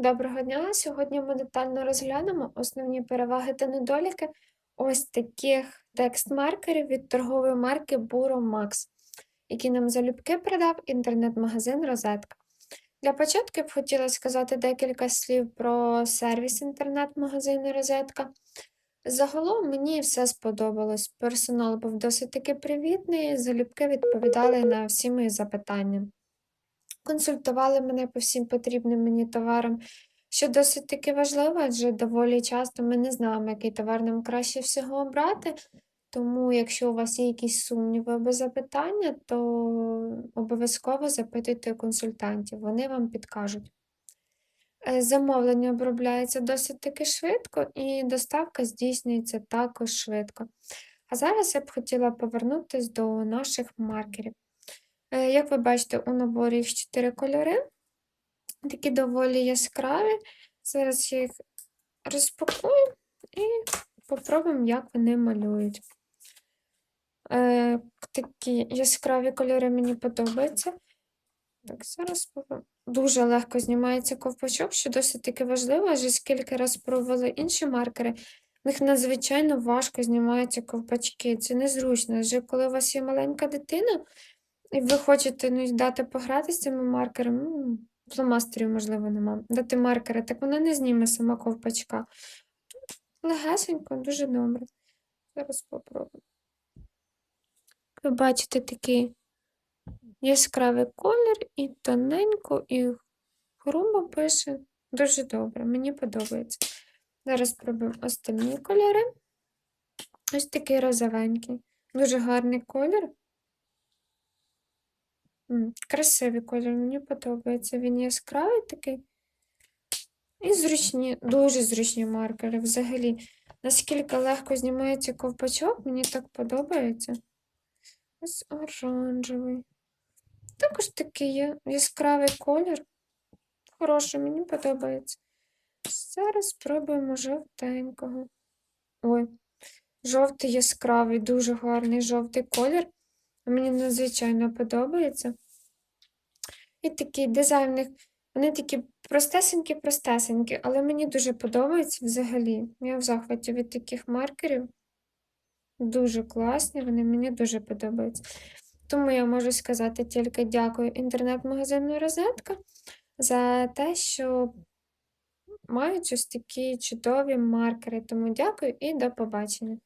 Доброго дня! Сьогодні ми детально розглянемо основні переваги та недоліки ось таких текст-маркерів від торгової марки Buro Max, які нам залюбки продав інтернет-магазин Розетка. Для початку я б хотіла сказати декілька слів про сервіс інтернет-магазину Розетка. Загалом мені все сподобалось. Персонал був досить таки привітний, залюбки відповідали на всі мої запитання. Консультували мене по всім потрібним мені товарам, що досить таки важливо, адже доволі часто ми не знаємо, який товар нам краще всього обрати. Тому, якщо у вас є якісь сумніви або запитання, то обов'язково запитуйте консультантів, вони вам підкажуть. Е, Замовлення обробляється досить таки швидко, і доставка здійснюється також швидко. А зараз я б хотіла повернутися до наших маркерів. Е, Як ви бачите, у наборі їх 4 кольори, такі доволі яскраві. Зараз я їх розпакую і попробуємо, як вони малюють. Е, Такі яскраві кольори мені подобаються. Так, зараз. Дуже легко знімається ковпачок, що досить таки важливо, адже скільки раз пробували інші маркери, в них надзвичайно важко знімаються ковпачки. Це незручно, адже коли у вас є маленька дитина, і ви хочете ну, дати пограти з цими маркерами, ну, фломастерів, можливо, нема. Дати маркери, так вона не зніме сама ковпачка. Легесенько, дуже добре. Зараз спробуємо. Ви бачите такий яскравий колір, і тоненько, і грубо пише. Дуже добре, мені подобається. Зараз спробуємо остальні кольори. Ось такий розовенький. Дуже гарний колір. Красивий колір, мені подобається. Він яскравий такий. І зручні, дуже зручні маркери взагалі. Наскільки легко знімається ковпачок, мені так подобається. Ось оранжевий. Також такий є яскравий колір. Хороший, мені подобається. Зараз спробуємо жовтенького. Ой, жовтий яскравий, дуже гарний жовтий колір. Мені надзвичайно подобається. І такий дизайн, вони такі простесенькі-простесенькі, але мені дуже подобається взагалі. Я в захваті від таких маркерів. Дуже класні, вони мені дуже подобаються. Тому я можу сказати тільки дякую інтернет-магазину Розетка за те, що мають ось такі чудові маркери. Тому дякую і до побачення.